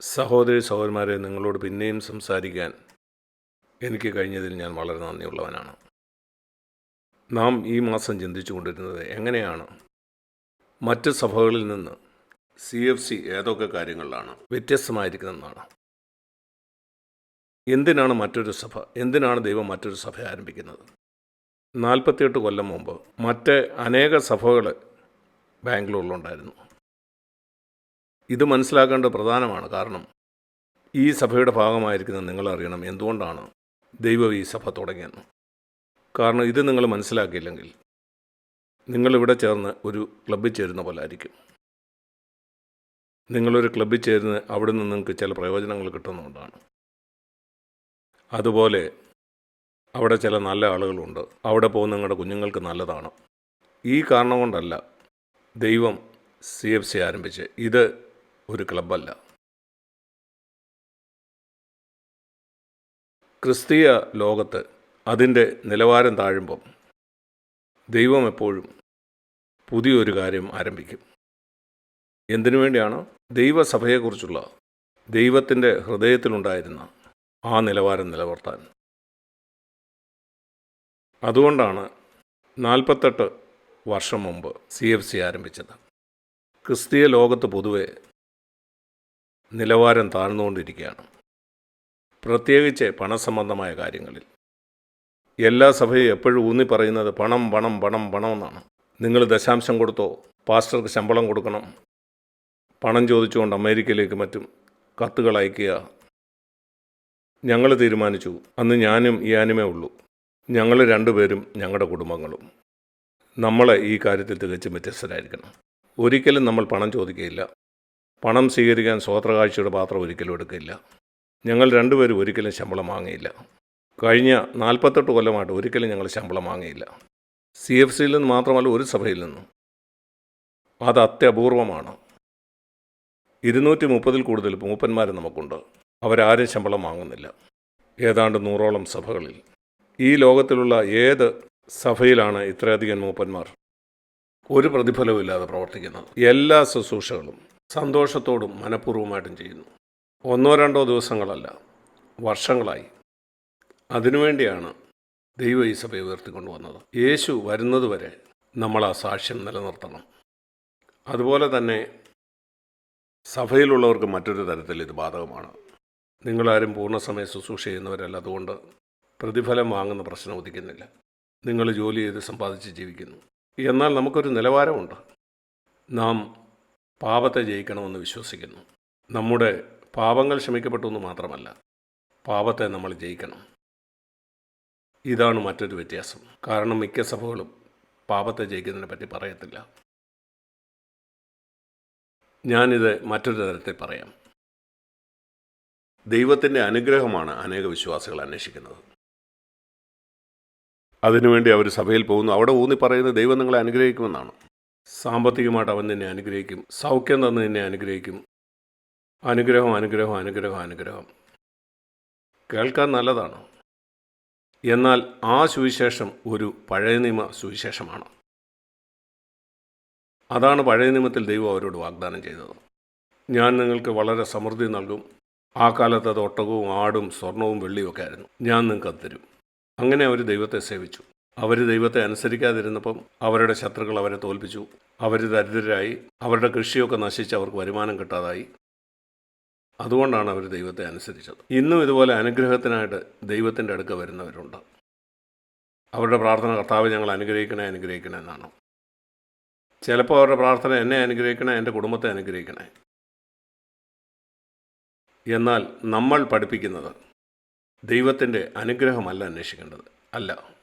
സഹോദരി സഹോദരന്മാരെ നിങ്ങളോട് പിന്നെയും സംസാരിക്കാൻ എനിക്ക് കഴിഞ്ഞതിൽ ഞാൻ വളരെ നന്ദിയുള്ളവനാണ്. നാം ഈ മാസം ചിന്തിച്ചു കൊണ്ടിരുന്നത് എങ്ങനെയാണ്? മറ്റ് സഭകളിൽ നിന്ന് സി എഫ് സി ഏതൊക്കെ കാര്യങ്ങളിലാണ് വ്യത്യസ്തമായിരിക്കുന്നതെന്നാണ്. എന്തിനാണ് മറ്റൊരു സഭ എന്തിനാണ് ദൈവം മറ്റൊരു സഭ ആരംഭിക്കുന്നത്? നാൽപ്പത്തിയെട്ട് കൊല്ലം മുമ്പ് മറ്റ് അനേക സഭകൾ ബാംഗ്ലൂരിലുണ്ടായിരുന്നു. ഇത് മനസ്സിലാക്കേണ്ടത് പ്രധാനമാണ്. കാരണം ഈ സഭയുടെ ഭാഗമായിരിക്കുന്ന നിങ്ങൾ അറിയണം എന്തുകൊണ്ടാണ് ദൈവം ഈ സഭ തുടങ്ങിയെന്ന്. കാരണം ഇത് നിങ്ങൾ മനസ്സിലാക്കിയില്ലെങ്കിൽ നിങ്ങളിവിടെ ചേർന്ന് ഒരു ക്ലബ്ബിൽ ചേരുന്ന പോലെ ആയിരിക്കും. നിങ്ങളൊരു ക്ലബ്ബിൽ ചേരുന്ന അവിടെ നിന്ന് നിങ്ങൾക്ക് ചില പ്രയോജനങ്ങൾ കിട്ടുന്നതുകൊണ്ടാണ്. അതുപോലെ അവിടെ ചില നല്ല ആളുകളുണ്ട്. അവിടെ പോകുന്ന നിങ്ങളുടെ കുഞ്ഞുങ്ങൾക്ക് നല്ലതാണ്. ഈ കാരണം കൊണ്ടല്ല ദൈവം സി എഫ് സി ആരംഭിച്ച് ഇത് ഒരു ക്ലബ്ബല്ല. ക്രിസ്തീയ ലോകത്ത് അതിന്റെ നിലവാരം താഴുമ്പം ദൈവം എപ്പോഴും പുതിയൊരു കാര്യം ആരംഭിക്കും. എന്തിനു വേണ്ടിയാണ് ദൈവസഭയെക്കുറിച്ചുള്ള ദൈവത്തിന്റെ ഹൃദയത്തിലുണ്ടായിരുന്ന ആ നിലവാരം നിലനിർത്താൻ അതുകൊണ്ടാണ് നാൽപ്പത്തെട്ട് വർഷം മുമ്പ് സി എഫ് സി ആരംഭിച്ചത്. ക്രിസ്തീയ ലോകത്ത് പൊതുവെ നിലവാരം താഴ്ന്നുകൊണ്ടിരിക്കുകയാണ്. പ്രത്യേകിച്ച് പണസംബന്ധമായ കാര്യങ്ങളിൽ. എല്ലാ സഭയും എപ്പോഴും ഊന്നി പറയുന്നത് പണം പണം പണം പണം എന്നാണ്. നിങ്ങൾ ദശാംശം കൊടുത്തോ? പാസ്റ്റർക്ക് ശമ്പളം കൊടുക്കണം. പണം ചോദിച്ചുകൊണ്ട് അമേരിക്കയിലേക്ക് മറ്റും കത്തുകൾ അയക്കുക ഞങ്ങൾ തീരുമാനിച്ചു. അന്ന് ഞാനും ഈ ആനിമേ ഉള്ളൂ. ഞങ്ങൾ രണ്ടുപേരും ഞങ്ങളുടെ കുടുംബങ്ങളും. നമ്മളെ ഈ കാര്യത്തിൽ തികച്ചും വ്യത്യസ്തരായിരിക്കണം. ഒരിക്കലും നമ്മൾ പണം ചോദിക്കുകയില്ല. പണം സ്വീകരിക്കാൻ സ്വോത്രകാഴ്ചയുടെ പാത്രം ഒരിക്കലും എടുക്കില്ല. ഞങ്ങൾ രണ്ടുപേരും ഒരിക്കലും ശമ്പളം വാങ്ങിയില്ല. കഴിഞ്ഞ നാൽപ്പത്തെട്ട് കൊല്ലമായിട്ട് ഒരിക്കലും ഞങ്ങൾ ശമ്പളം വാങ്ങിയില്ല. സി എഫ് സിയിൽ നിന്ന് മാത്രമല്ല ഒരു സഭയിൽ നിന്നും. അത് അത്യപൂർവമാണ്. ഇരുന്നൂറ്റി മുപ്പതിൽ കൂടുതൽ മൂപ്പന്മാർ നമുക്കുണ്ട്. അവരാരും ശമ്പളം വാങ്ങുന്നില്ല. ഏതാണ്ട് നൂറോളം സഭകളിൽ. ഈ ലോകത്തിലുള്ള ഏത് സഭയിലാണ് ഇത്രയധികം മൂപ്പന്മാർ? ഒരു പ്രതിഫലവും ഇല്ലാതെ പ്രവർത്തിക്കുന്നത്. എല്ലാ ശുശ്രൂഷകളും സന്തോഷത്തോടും മനഃപൂർവമായിട്ടും ചെയ്യുന്നു. ഒന്നോ രണ്ടോ ദിവസങ്ങളല്ല വർഷങ്ങളായി. അതിനുവേണ്ടിയാണ് ദൈവ ഈ സഭയെ ഉയർത്തിക്കൊണ്ടുവന്നത്. യേശു വരുന്നതുവരെ നമ്മൾ ആ സാക്ഷ്യം നിലനിർത്തണം. അതുപോലെ തന്നെ സഭയിലുള്ളവർക്ക് മറ്റൊരു തരത്തിൽ ഇത് ബാധകമാണ്. നിങ്ങളാരും പൂർണസമയ ശുശ്രൂഷ ചെയ്യുന്നവരല്ല അതുകൊണ്ട് പ്രതിഫലം വാങ്ങുന്ന പ്രശ്നം ഉദിക്കുന്നില്ല. നിങ്ങൾ ജോലി ചെയ്ത് സമ്പാദിച്ച് ജീവിക്കുന്നു. എന്നാൽ നമുക്കൊരു നിലവാരമുണ്ട്. നാം പാപത്തെ ജയിക്കണമെന്ന് വിശ്വസിക്കുന്നു. നമ്മുടെ പാപങ്ങൾ ക്ഷമിക്കപ്പെട്ടു എന്ന് മാത്രമല്ല പാപത്തെ നമ്മൾ ജയിക്കണം. ഇതാണ് മറ്റൊരു വ്യത്യാസം. കാരണം മിക്ക സഭകളും പാപത്തെ ജയിക്കുന്നതിനെ പറ്റി പറയത്തില്ല. ഞാനിത് മറ്റൊരു തരത്തിൽ പറയാം. ദൈവത്തിന്റെ അനുഗ്രഹമാണ് അനേക വിശ്വാസികൾ അന്വേഷിക്കുന്നത്. അതിനുവേണ്ടി അവർ സഭയിൽ പോകുന്നു. അവിടെ ഊന്നി പറയുന്നത് ദൈവം നിങ്ങളെ അനുഗ്രഹിക്കുമെന്നാണ്. സാമ്പത്തികമായിട്ട് അവൻ നിന്നെ അനുഗ്രഹിക്കും. സൗഖ്യം തന്ന് നിന്നെ അനുഗ്രഹിക്കും. അനുഗ്രഹം അനുഗ്രഹം അനുഗ്രഹം അനുഗ്രഹം. കേൾക്കാൻ നല്ലതാണ്. എന്നാൽ ആ സുവിശേഷം ഒരു പഴയ നിയമ സുവിശേഷമാണ്. അതാണ് പഴയ നിയമത്തിൽ ദൈവം അവരോട് വാഗ്ദാനം ചെയ്തത്. ഞാൻ നിങ്ങൾക്ക് വളരെ സമൃദ്ധി നൽകും. ആ കാലത്ത് അത് ഒട്ടകവും ആടും സ്വർണവും വെള്ളിയും ഒക്കെ ആയിരുന്നു. ഞാൻ നിങ്ങൾക്ക് തരും. അങ്ങനെ അവർ ദൈവത്തെ സേവിച്ചു. അവർ ദൈവത്തെ അനുസരിക്കാതിരുന്നപ്പം അവരുടെ ശത്രുക്കൾ അവരെ തോൽപ്പിച്ചു. അവർ ദരിദ്രരായി അവരുടെ കൃഷിയൊക്കെ നശിച്ച് അവർക്ക് വരുമാനം കിട്ടാതായി. അതുകൊണ്ടാണ് അവർ ദൈവത്തെ അനുസരിച്ചത്. ഇന്നും ഇതുപോലെ അനുഗ്രഹത്തിനായിട്ട് ദൈവത്തിന്റെ അടുക്ക വരുന്നവരുണ്ട്. അവരുടെ പ്രാർത്ഥന കർത്താവ് ഞങ്ങൾ അനുഗ്രഹിക്കണേ അനുഗ്രഹിക്കണേ എന്നാണ്. ചിലപ്പോൾ അവരുടെ പ്രാർത്ഥന എന്നെ അനുഗ്രഹിക്കണേ എന്റെ കുടുംബത്തെ അനുഗ്രഹിക്കണേ. എന്നാൽ നമ്മൾ പഠിപ്പിക്കുന്നത് ദൈവത്തിന്റെ അനുഗ്രഹമല്ല അന്വേഷിക്കേണ്ടത്. അല്ല.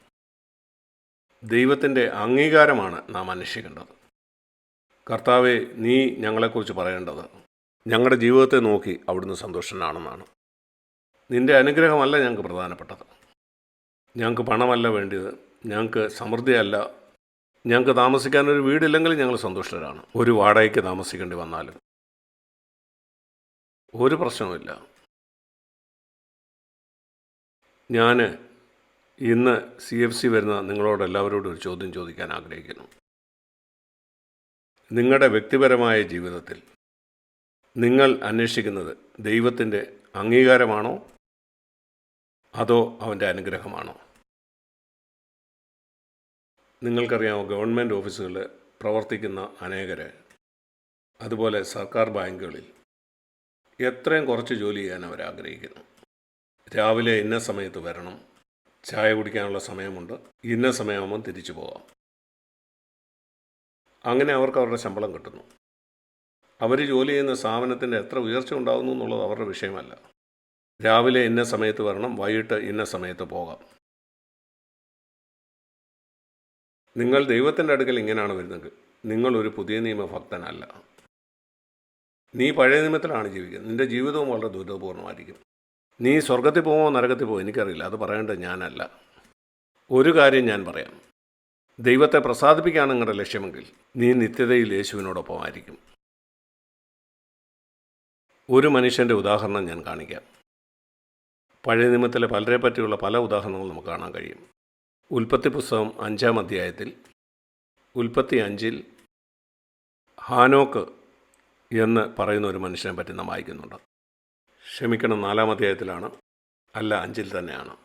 ദൈവത്തിന്റെ അംഗീകാരമാണ് നാം അന്വേഷിക്കേണ്ടത്. കർത്താവെ നീ ഞങ്ങളെക്കുറിച്ച് പറയേണ്ടത് ഞങ്ങളുടെ ജീവിതത്തെ നോക്കി അവിടുന്ന് സന്തോഷനാണെന്നാണ്. നിന്റെ അനുഗ്രഹമല്ല ഞങ്ങൾക്ക് പ്രധാനപ്പെട്ടത്. ഞങ്ങൾക്ക് പണമല്ല വേണ്ടിയത്. ഞങ്ങൾക്ക് സമൃദ്ധിയല്ല. ഞങ്ങൾക്ക് താമസിക്കാനൊരു വീടില്ലെങ്കിൽ ഞങ്ങൾ സന്തുഷ്ടരാണ് ഒരു വാടകയ്ക്ക് താമസിക്കേണ്ടി വന്നാലും ഒരു പ്രശ്നവുമില്ല. ഞാൻ ഇന്ന് സി എഫ് സി വരുന്ന നിങ്ങളോട് എല്ലാവരോടും ഒരു ചോദ്യം ചോദിക്കാൻ ആഗ്രഹിക്കുന്നു. നിങ്ങളുടെ വ്യക്തിപരമായ ജീവിതത്തിൽ നിങ്ങൾ അന്വേഷിക്കുന്നത് ദൈവത്തിന്റെ അംഗീകാരമാണോ? അതോ അവന്റെ അനുഗ്രഹമാണോ? നിങ്ങൾക്കറിയാമോ ഗവൺമെന്റ് ഓഫീസുകളിൽ പ്രവർത്തിക്കുന്ന അനേകര് അതുപോലെ സർക്കാർ ബാങ്കുകളിൽ എത്രയും കുറച്ച് ജോലി ചെയ്യാൻ അവർ ആഗ്രഹിക്കുന്നു രാവിലെ ഇന്ന സമയത്ത് വരണം ചായ കുടിക്കാനുള്ള സമയമുണ്ട്. ഇന്ന സമയമാകുമ്പം തിരിച്ചു പോകാം. അങ്ങനെ അവർക്ക് അവരുടെ ശമ്പളം കിട്ടുന്നു. അവർ ജോലി ചെയ്യുന്ന സ്ഥാപനത്തിന്റെ എത്ര ഉയർച്ച ഉണ്ടാകുന്നു എന്നുള്ളത് അവരുടെ വിഷയമല്ല. രാവിലെ ഇന്ന സമയത്ത് വരണം വൈകിട്ട് ഇന്ന സമയത്ത് പോകാം. നിങ്ങൾ ദൈവത്തിന്റെ അടുക്കൽ ഇങ്ങനെയാണ് വരുന്നത്. നിങ്ങൾ ഒരു പുതിയ നിയമ ഭക്തനല്ല. നീ പഴയ നിയമത്തിലാണ് ജീവിക്കുന്നത്. നിന്റെ ജീവിതവും വളരെ ദുരിതപൂർണമായിരിക്കും നീ സ്വർഗത്തിൽ പോകുമോ നരകത്തിൽ പോകുമോ എനിക്കറിയില്ല. അത് പറയേണ്ടത് ഞാനല്ല. ഒരു കാര്യം ഞാൻ പറയാം. ദൈവത്തെ പ്രസാദിപ്പിക്കുകയാണ് നിങ്ങളുടെ ലക്ഷ്യമെങ്കിൽ നീ നിത്യതയിൽ യേശുവിനോടൊപ്പം ആയിരിക്കും ഒരു മനുഷ്യന്റെ ഉദാഹരണം ഞാൻ കാണിക്കാം. പഴയ നിയമത്തിലെ പലരെ പറ്റിയുള്ള പല ഉദാഹരണങ്ങളും നമുക്ക് കാണാൻ കഴിയും. ഉൽപ്പത്തി പുസ്തകം അഞ്ചാം അധ്യായത്തിൽ ഉൽപ്പത്തി അഞ്ചിൽ ഹാനോക്ക് എന്ന് പറയുന്ന ഒരു മനുഷ്യനെ പറ്റി നാം വായിക്കുന്നുണ്ട്. ക്ഷമിക്കണം നാലാം അധ്യായത്തിലാണ്. അല്ല അഞ്ചിൽ തന്നെയാണ്.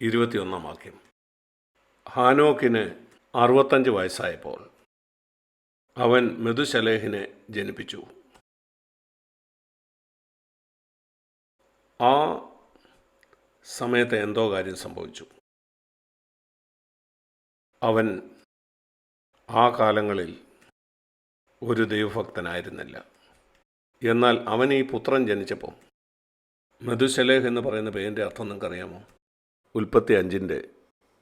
ഇരുപത്തിയൊന്നാം വാക്യം. ഹാനോക്കിന് അറുപത്തഞ്ച് വയസ്സായപ്പോൾ അവൻ മെതുശലേഹിനെ ജനിപ്പിച്ചു. ആ സമയത്ത് എന്തോ കാര്യം സംഭവിച്ചു. അവൻ ആ കാലങ്ങളിൽ ഒരു ദൈവഭക്തനായിരുന്നില്ല. എന്നാൽ അവൻ ഈ പുത്രൻ ജനിച്ചപ്പോൾ. മധുശലേഹ് എന്ന് പറയുന്ന പേരിന്റെ അർത്ഥം നിങ്ങൾക്കറിയാമോ? ഉൽപ്പത്തി അഞ്ചിന്റെ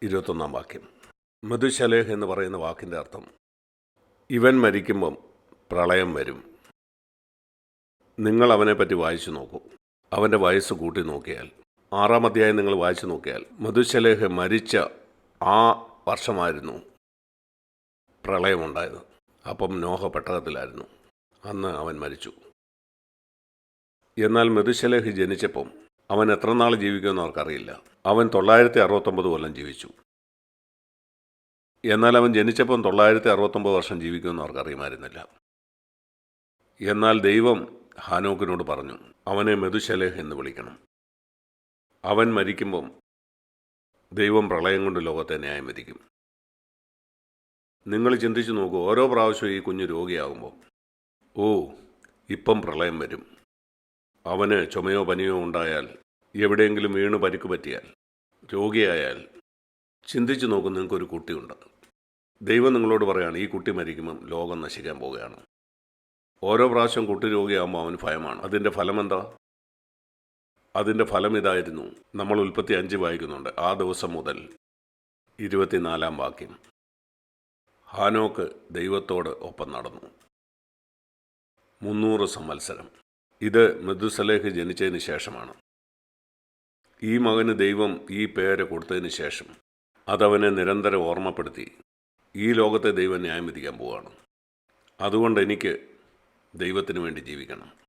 ഇരുപത്തൊന്നാം വാക്യം. മധുശലേഹ് എന്ന് പറയുന്ന വാക്കിന്റെ അർത്ഥം ഇവൻ മരിക്കുമ്പം പ്രളയം വരും. നിങ്ങൾ അവനെ പറ്റി വായിച്ചു നോക്കൂ. അവന്റെ വയസ്സ് കൂട്ടി നോക്കിയാൽ ആറാം അധ്യായം നിങ്ങൾ വായിച്ചു നോക്കിയാൽ മധുശലേഹ് മരിച്ച ആ വർഷമായിരുന്നു പ്രളയമുണ്ടായത്. അപ്പം നോഹ പെട്ടകത്തിലായിരുന്നു. അന്ന് അവൻ മരിച്ചു. എന്നാൽ മൃദുശലഹ് ജനിച്ചപ്പം അവൻ എത്ര നാൾ ജീവിക്കുമെന്ന് അവർക്കറിയില്ല. അവൻ തൊള്ളായിരത്തി അറുപത്തൊമ്പത് കൊല്ലം ജീവിച്ചു. എന്നാൽ അവൻ ജനിച്ചപ്പം തൊള്ളായിരത്തി അറുപത്തൊമ്പത് വർഷം ജീവിക്കുമെന്ന് അവർക്കറിയുമായിരുന്നില്ല. എന്നാൽ ദൈവം ഹാനോക്കിനോട് പറഞ്ഞു അവനെ മെതുശലേഹ് എന്ന് വിളിക്കണം. അവൻ മരിക്കുമ്പം ദൈവം പ്രളയം കൊണ്ട് ലോകത്തെ ന്യായം വിധിക്കും. നിങ്ങൾ ചിന്തിച്ചു നോക്കൂ ഓരോ പ്രാവശ്യവും ഈ കുഞ്ഞ് രോഗിയാകുമ്പോൾ ഓ ഇപ്പം പ്രളയം വരും. അവന് ചുമയോ പനിയോ ഉണ്ടായാൽ എവിടെയെങ്കിലും വീണ് പരിക്ക് പറ്റിയാൽ രോഗിയായാൽ ചിന്തിച്ചു നോക്കും നിങ്ങൾക്കൊരു കുട്ടിയുണ്ട്. ദൈവം നിങ്ങളോട് പറയുകയാണ് ഈ കുട്ടി മരിക്കുമ്പം ലോകം നശിക്കാൻ പോവുകയാണ്. ഓരോ പ്രാവശ്യം കുട്ടി രോഗിയാകുമ്പോൾ അവന് ഭയമാണ്. അതിന്റെ ഫലമെന്താ? അതിന്റെ ഫലം ഇതായിരുന്നു. നമ്മൾ ഉൽപ്പത്തി അഞ്ച് വായിക്കുന്നുണ്ട്. ആ ദിവസം മുതൽ ഇരുപത്തിനാലാം വാക്യം. ഹാനോക്ക് ദൈവത്തോട് ഒപ്പം നടന്നു. മുന്നൂറ് സംവത്സരം. ഇത് മെതുസലേഹ് ജനിച്ചതിന് ശേഷമാണ്. ഈ മകന് ദൈവം ഈ പേര് കൊടുത്തതിന് ശേഷം അതവനെ നിരന്തരം ഓർമ്മപ്പെടുത്തി ഈ ലോകത്തെ ദൈവം ന്യായം വിധിക്കാൻ പോവുകയാണ് അതുകൊണ്ട് എനിക്ക് ദൈവത്തിന് വേണ്ടി ജീവിക്കണം.